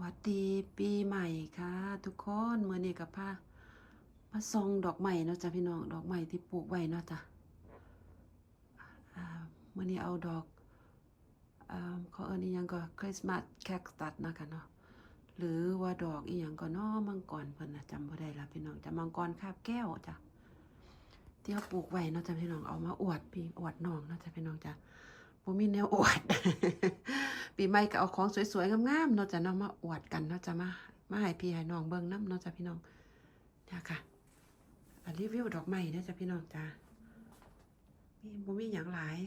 วัสดีปีใหม่ค่ะ ทุกคนเมื่อนี้กับพามาส่องดอกไม้เนาะจ้ะพี่น้องดอกไม้ที่ปลูกไว้เนาะจ้ะเมื่อนี้เอาดอกอ่าเขาเอิ้นอีหยังก็คริสต์มาสแคคตัสนะคะเนาะหรือว่าดอกอีหยังก็นาะมังกรเพิ่นนะจำบ่ได้ละพี่น้องจะมังกรคาบแก้วจ้ะที่เอาปลูกไว้เนาะจ้ะพี่น้องเอามาอวดพี่อวดน้องเนาะจ้ะพี่น้องจ้ะบ่มีแนวอวด ปีใหม่ก็เอาของสวยๆงามๆเนาะจ้ะเนาะมาอวดกันเนาะจ้ะมามาให้พี่ให้น้องเบิ่งนํเนาะจ้ะพี่น้องจ้ะค่ะอะรีวิวดอกไม้เนะจ้ะพี่น้องจ้ะมีบ่มีหยังหลาย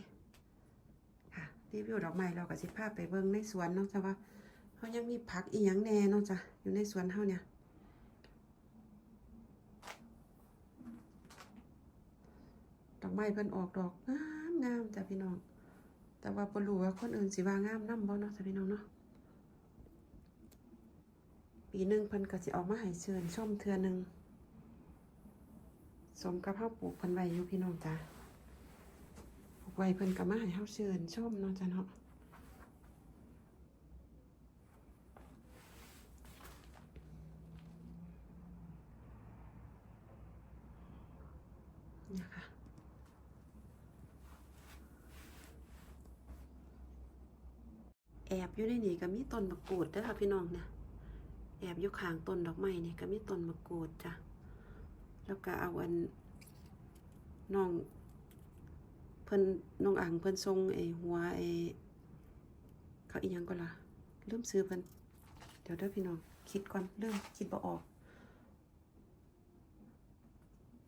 ค่ะรีวิวดอกไม้เราก็สิพาไปเบิ่งในสวนเนาะจ้ะว่าเฮายังมีผักอีหยังแน่เนาะจ้ะอยู่ในสวนเฮาเนี่ยดอกไม้เพิ่นออกดอกงามงามจ้ะพี่น้อง แต่ว่าบ่รู้ว่าคนอื่นสิว่างามนำบ่เนาะจ้ะพี่น้องเนาะปีหนึ่งเพิ่นก็สิออกมาให้เชิญชมเทื่อหนึงสมกับเฮาปลูกเพิ่นไว้อยู่พี่น้องจ้ะปลูกไว้เพิ่นก็มาให้เฮาเชิญชมเนาะจ้ะเนาะนี่ยค่ะ แอบอยู่ในนี่ก็มีต้นมะกรูดเด้อค่ะพี่น้องนี่ยแอบอยู่ข้างต้นดอกไม้นี่ก็มีต้นมะกรูดจ้ะแล้วก็เอาอันน้องเพิ่นน้องอ่างเพิ่นทรงไอ้หัวไอ้เขาอีหยังก็ล่ะลืมซื้อเพิ่นเดี๋ยวเด้อพี่น้องคิดก่อนเริ่มคิดบ่ออก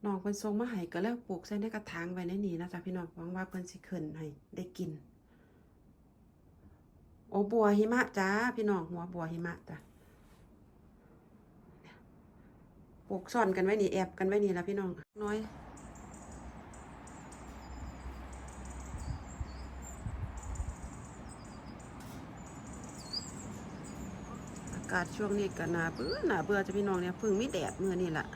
น้องเพิ่นทรงมาให้ก็แล้วปลูกใส่ในกระถางไว้ในนี่นะจ๊ะพี่น้องหวังว่าเพิ่นสิขึ้นให้ได้กิน โอ้บัวหิมะจ้าพี่น้องหัวบัวหิมะจ้ะปลูกซ่อนกันไว้นี่แอบกันไว้นี่ละพี่น้องน้อยอากาศช่วงนี้ก็หนาเบื่อหนาเบื่อจะพี่น้องเนี่ยพึ่งไมีแดดเมื่อนี่แหละ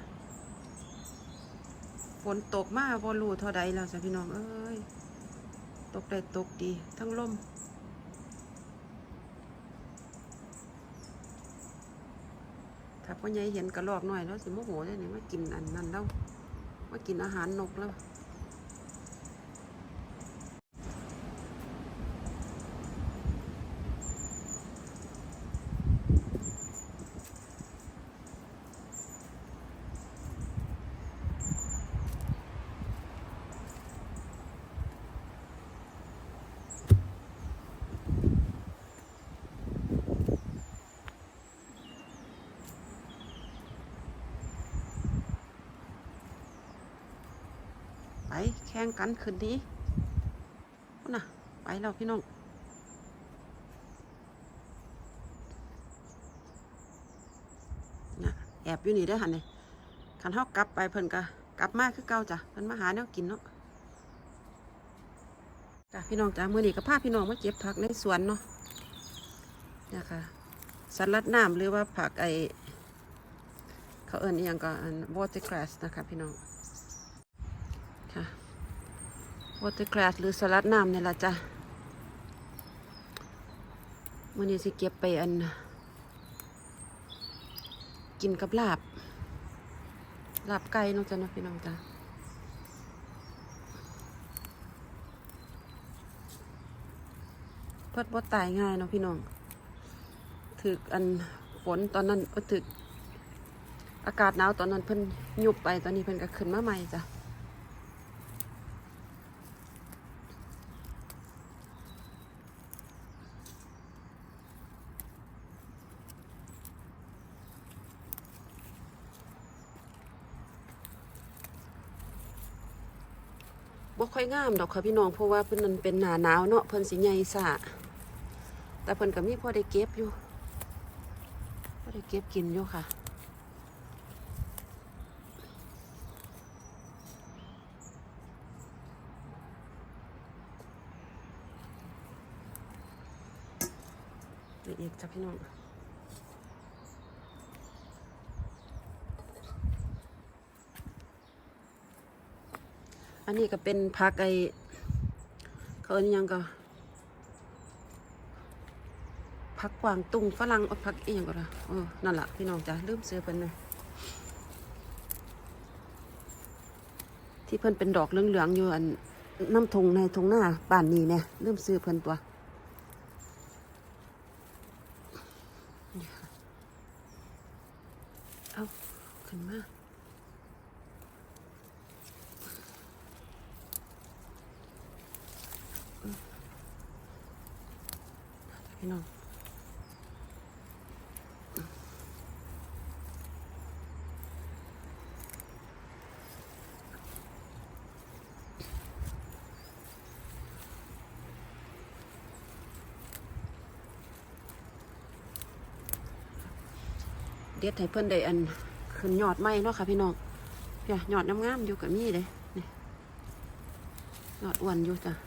ฝนตกมากบ่รู้เท่าใดแล้วจ้ะพี่น้องเอ้ยตกได้ตกดี ทั้งลม ถ้าพ่อใหญ่เห็นกระรอกหน่อยแล้วสิโมโหเลยนี่มากินอันนั้นแล้วมากินอาหารนกแล้ว ข่งกันคืนนี้น่ะไปแล้วพี่น้องน่ะแอบอยู่นี่เด้อหันเลยคันเฮากลับไปเพิ่นก็กลับมาคือเก่าจ้ะเพิ่นมาหาแนวกินเนาะจ้ะพี่น้องจ้ะมื้อนี้ก็พาพี่น้องมาเก็บผักในสวนเนาะนี่ยค่ะสลัดน้ำหรือว่าผักไอเขาเอิ้นอีหยังก็อัน watercress นะคะพี่น้อง ค่ะ วอเตอร์ก s s หรือสลัดน้ำเนี่ยละจ้ะวันนี้สิเก็บไปอัน กินกับลาบ ลาบไก่เน้องจ้ะนะพี่น้องจ้ะเพิดบ่ตายง่ายเนาะพี่น้องถึกอันฝนตอนนั้นก็ถึกอากาศหนาวตอนนั้นเพิ่นยุบไปตอนนี้เพิ่นก็ขึ้นมาใหม่จ้ะ บ่ค่อยงามดอกค่ะพี่น้องเพราะว่าเพิ่นนั่นเป็นหนาหนาวเนาะเพิ่นสิใหญ่ซะแต่เพิ่นก็มีพอได้เก็บอยู่พอได้เก็บกินอยู่ค่ะเดี๋ยวอีกจ้ะพี่น้อง อันนี้ก็เป็นผักไอเขาเอิ้นยังก็ผักกวางตุ้งฝรั่งเอาผักเอียงก็ได้เออนั่นละพี่น้องจ้ะลืมซื้อเพิ่นเลยที่เพิ่นเป็นดอกเหลืองๆอยู่อันน้ำทงในทงหน้าบ้านนี้เนี่ยลืมซื้อเพิ่นตัวเอาขึ้นมา พี่น้องเด็ดให้เพิ่นได้อันขึ้นยอดไม้เนาะค่ะพี่น้องเพียยอดงามๆอยู่กับมี่เลยนี่ยอดอ้วนอยู่จ้ะ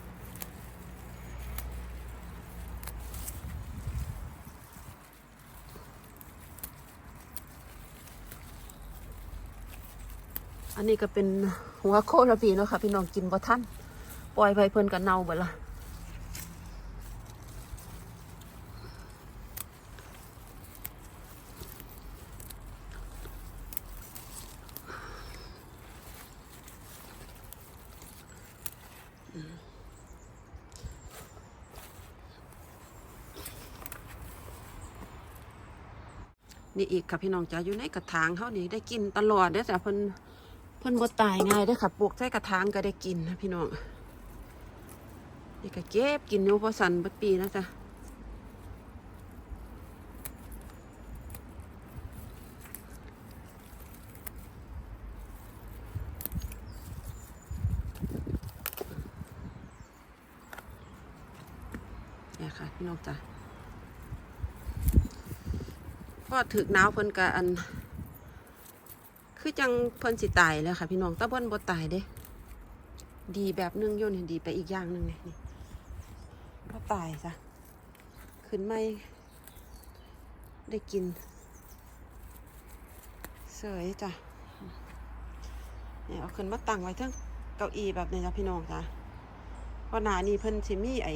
อันนี้ก็เป็นหัวโคระพีเนาะค่ะพี่น้องกินบ่ทันปล่อยไปเพิ่นก็เน่าเบิดละนี่อีกค่ะพี่น้องจ้ะอยู่ในกระถางเขานี่ได้กินตลอดเด้อจ้ะเพิ่น เพิ่นบ่ตายง่ายเด้ค่ะปลูกใส่กระถางก็ได้กินนะพี่น้องนี่ก็เก็บกินอยู่พราะสันบัดปีนะจ๊ะเนี่ยค่ะพี่น้องจ้ะพอถึกหนาวเพิ่นกะอัน คือจังเพิ่นสิตายแล้วค่ะ พี่น้องตะเพิ่นบ่ตายเด้ ดีแบบนึงโยนดีไปอีกอย่างหนึงนี่นี่บ่ตายจ้ะขึ้นไม่ได้กินเสยจ้ะเนี่ยเอาขึ้นมาตั้งไว้ทั้งเก้าอี้แบบนี้จ้ะพี่น้องจ้ะเพราะหน้านี้เพิ่นสิมีไอ้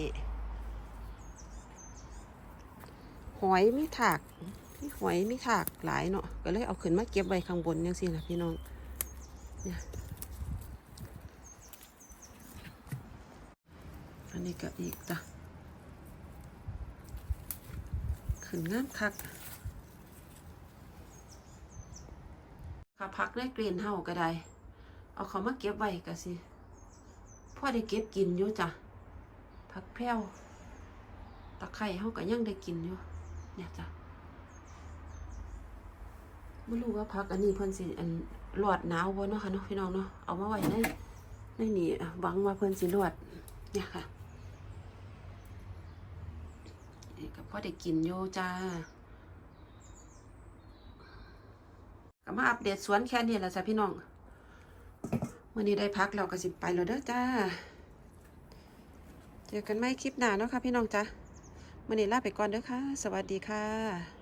หอยมีถาก มีหอยมีถากหลายเนาะก็เลยเอาขึ้นมาเก็บไว้ข้างบนยังสินะพี่น้องเนี่ยอันนี้ก็อีกจ้ะขึ้นงามคักค่ะพักได้กรีนเฮาก็ได้ เอาเขามาเก็บไว้ก็สิพ่อได้เก็บกินอยู่จ้ะพักแพ้วตะไคร้เฮาก็ยังได้กินอยู่เนี่ยจ้ะ ไม่รู้ว่าพักอันนี้เพิ่นสิอันหลอดหนาวบ่เนาะค่ะเนาะพี่น้องเนาะเอามาไว้ในในนี่หวังว่าเพิ่นสิหลอดเนี่ยค่ะนี่ก็พอได้กินอยู่จ้าก็มาอัปเดตสวนแค่นี้แหละจ้ะพี่น้องวันนี้ได้พักเราก็สิไปแล้วเด้อจ้า เจอกันใหม่คลิปหน้าเนาะค่ะพี่น้องจ้าวันนี้ลาไปก่อนเด้อค่ะ สวัสดีค่ะ